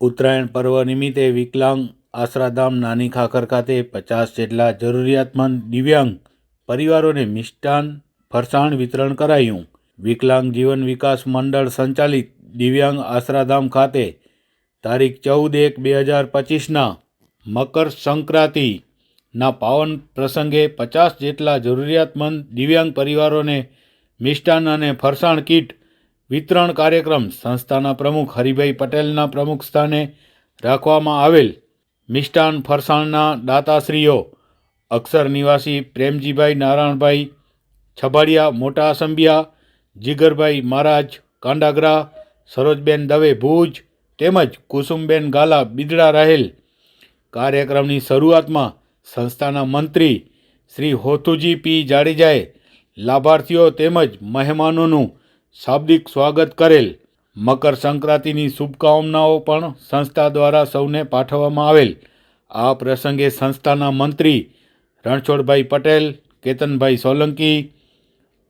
ઉત્તરાયણ પર્વ નિમિત્તે વિકલાંગ આશ્રાધામ નાની ખાખર ખાતે પચાસ જેટલા જરૂરિયાતમંદ દિવ્યાંગ પરિવારોને મિષ્ટાન, ફરસાણ વિતરણ કરાયું. વિકલાંગ જીવન વિકાસ મંડળ સંચાલિત દિવ્યાંગ આશ્રાધામ ખાતે તારીખ ચૌદ એક બે હજાર પચીસના મકર સંક્રાંતિના પાવન પ્રસંગે પચાસ જેટલા જરૂરિયાતમંદ દિવ્યાંગ પરિવારોને મિષ્ટાન અને ફરસાણ કીટ વિતરણ કાર્યક્રમ સંસ્થાના પ્રમુખ હરિભાઈ પટેલના પ્રમુખ સ્થાને રાખવામાં આવેલ મિષ્ટાન ફરસાણના દાતાશ્રીઓ અક્ષર નિવાસી પ્રેમજીભાઈ નારાયણભાઈ, છબાડિયા મોટા આસંબિયા જીગરભાઈ મહારાજ, કાંડાગરા, સરોજબેન દવે ભુજ તેમજ કુસુમબેન ગાલા બિદડા રહેલ. કાર્યક્રમની શરૂઆતમાં સંસ્થાના મંત્રી શ્રી હોથુજી પી જાડેજાએ લાભાર્થીઓ તેમજ મહેમાનોનું શાબ્દિક સ્વાગત કરેલ મકર સંક્રાંતિની શુભકામનાઓ પણ સંસ્થા દ્વારા સૌને પાઠવવામાં આવેલ. આ પ્રસંગે સંસ્થાના મંત્રી રણછોડભાઈ પટેલ, કેતનભાઈ સોલંકી,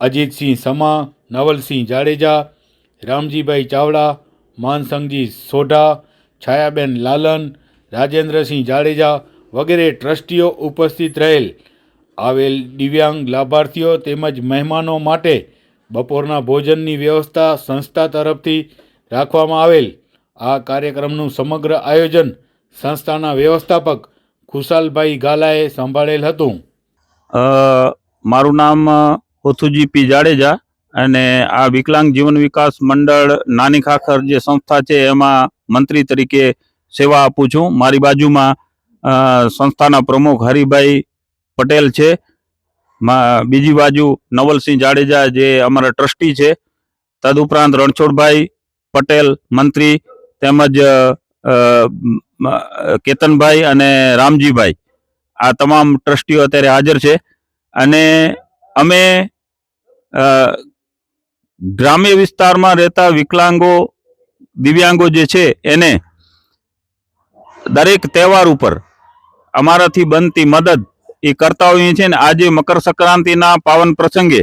અજીતસિંહ સમા, નવલસિંહ જાડેજા, રામજીભાઈ ચાવડા, માનસંગજી સોઢા, છાયાબેન લાલન, રાજેન્દ્રસિંહ જાડેજા વગેરે ટ્રસ્ટીઓ ઉપસ્થિત રહેલ. આવેલ દિવ્યાંગ લાભાર્થીઓ તેમજ મહેમાનો માટે બપોરના ભોજનની વ્યવસ્થા સંસ્થા તરફથી રાખવામાં આવેલ. આ કાર્યક્રમનું સમગ્ર આયોજન સંસ્થાના વ્યવસ્થાપક ખુશાલભાઈ ગાલાએ સંભાળેલ હતું. મારું નામ ઓથુજી પી જાડેજા અને આ વિકલાંગ જીવન વિકાસ મંડળ નાની ખાખર જે સંસ્થા છે એમાં મંત્રી તરીકે સેવા આપું છું. મારી બાજુમાં સંસ્થાના પ્રમુખ હરિભાઈ પટેલ છે. બીજી બાજુ નવલસિંહ જાડેજા જે અમારા ટ્રસ્ટી છે, તદુપરાંત રણછોડભાઈ પટેલ મંત્રી તેમજ કેતનભાઈ અને રામજીભાઈ આ તમામ ટ્રસ્ટીઓ અત્યારે હાજર છે. અને અમે ગ્રામ્ય વિસ્તારમાં રહેતા વિકલાંગો, દિવ્યાંગો જે છે એને દરેક તહેવાર ઉપર અમારાથી બનતી મદદ એ કરતા હોઈએ છીએ અને આજે મકર સંક્રાંતિના પાવન પ્રસંગે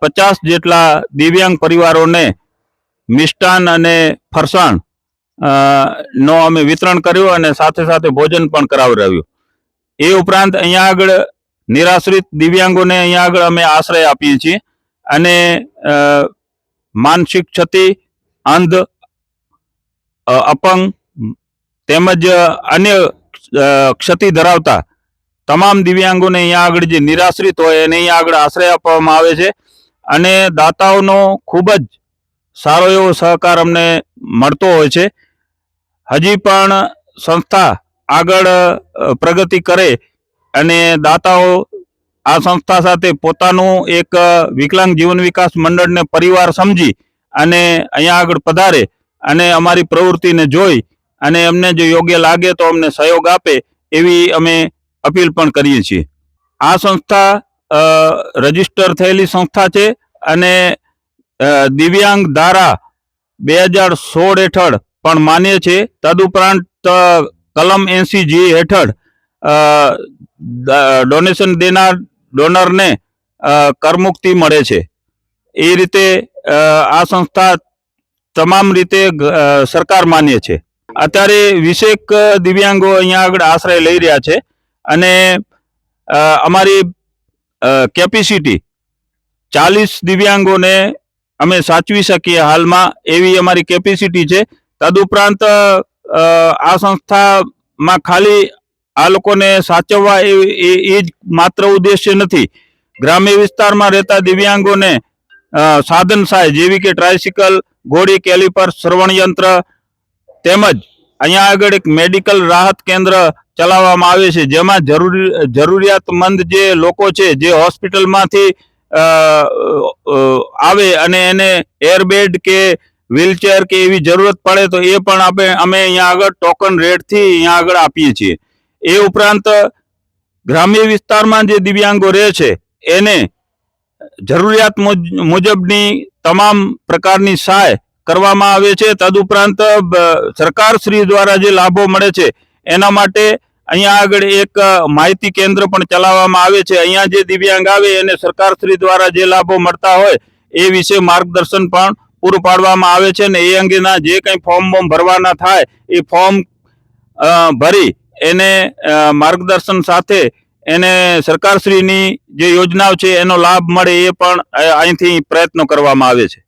પચાસ જેટલા દિવ્યાંગ પરિવારોને મિષ્ટાન અને ફરસાણ નો અમે વિતરણ કર્યું અને સાથે સાથે ભોજન પણ કરાવડાવ્યું. એ ઉપરાંત અહીંયા આગળ નિરાશ્રિત દિવ્યાંગોને અહીંયા આગળ અમે આશ્રય આપીએ છીએ અને માનસિક ક્ષતિ, અંધ અપંગ, તેમજ અન્ય ક્ષતિ ધરાવતા તમામ દિવ્યાંગોને અહીંયા આગળ જે નિરાશ્રિત હોય એને અહીંયા આગળ આશ્રય આપવામાં આવે છે. અને દાતાઓનો ખૂબ જ સારો એવો સહકાર અમને મળતો હોય છે. હજી પણ સંસ્થા આગળ પ્રગતિ કરે અને દાતાઓ આ સંસ્થા સાથે પોતાનું એક વિકલાંગ જીવન વિકાસ મંડળને પરિવાર સમજી અને અહીંયા આગળ પધારે અને અમારી પ્રવૃત્તિને જોઈ અને અમને જો યોગ્ય લાગે તો અમને સહયોગ આપે એવી અમે અપીલ પણ કરીએ છીએ. આ સંસ્થા રજિસ્ટર થયેલી સંસ્થા છે અને દિવ્યાંગ ધારા બે હજાર સોળ હેઠળ પણ માન્ય છે. તદુપરાંત કલમ એસી જી હેઠળ ડોનેશન દેનાર, ડોનરને કરમુક્તિ મળે છે. એ રીતે આ સંસ્થા તમામ રીતે સરકાર માન્ય છે. અત્યારે વિશેક દિવ્યાંગો અહીંયા આગળ આશ્રય લઈ રહ્યા છે. અને અમારી કેપેસિટી ચાલીસ દિવ્યાંગોને અમે સાચવી શકીએ હાલમાં એવી અમારી કેપેસિટી છે. તદુપરાંત આ સંસ્થામાં ખાલી આ લોકોને સાચવવા એ જ માત્ર ઉદ્દેશ્ય નથી. ગ્રામ્ય વિસ્તારમાં રહેતા દિવ્યાંગોને સાધન સહાય જેવી કે ટ્રાયસિકલ ઘોડી કેલિપર શ્રવણયંત્ર તેમજ અહીંયા આગળ એક મેડિકલ રાહત કેન્દ્ર ચલાવવામાં આવે છે. જેમાં જરૂરી, જરૂરિયાતમંદ જે લોકો છે, જે હોસ્પિટલમાંથી આવે અને એને એરબેડ કે વ્હીલચેર કે એવી જરૂરત પડે તો એ પણ આપણે અમે અહીંયા આગળ ટોકન રેટથી અહીંયા આગળ આપીએ છીએ. એ ઉપરાંત ગ્રામ્ય વિસ્તારમાં જે દિવ્યાંગો રહે છે, એને જરૂરિયાત મુજ- મુજબની તમામ પ્રકારની સહાય કરવામાં આવે છે. તદુપરાંત સરકાર શ્રી દ્વારા જે લાભો મળે છે, એના માટે અહીંયા આગળ એક માહિતી કેન્દ્ર પણ ચલાવવામાં આવે છે. અહીંયા જે દિવ્યાંગ આવે એને સરકાર શ્રી દ્વારા જે લાભો મળતા હોય એ વિશે માર્ગદર્શન પણ પૂરું પાડવામાં આવે છે ને એ અંગેના જે કંઈ ફોર્મ બોર્મ ભરવાના થાય એ ફોર્મ ભરી એને માર્ગદર્શન સાથે એને સરકારશ્રીની જે યોજનાઓ છે એનો લાભ મળે એ પણ અહીંથી પ્રયત્નો કરવામાં આવે છે.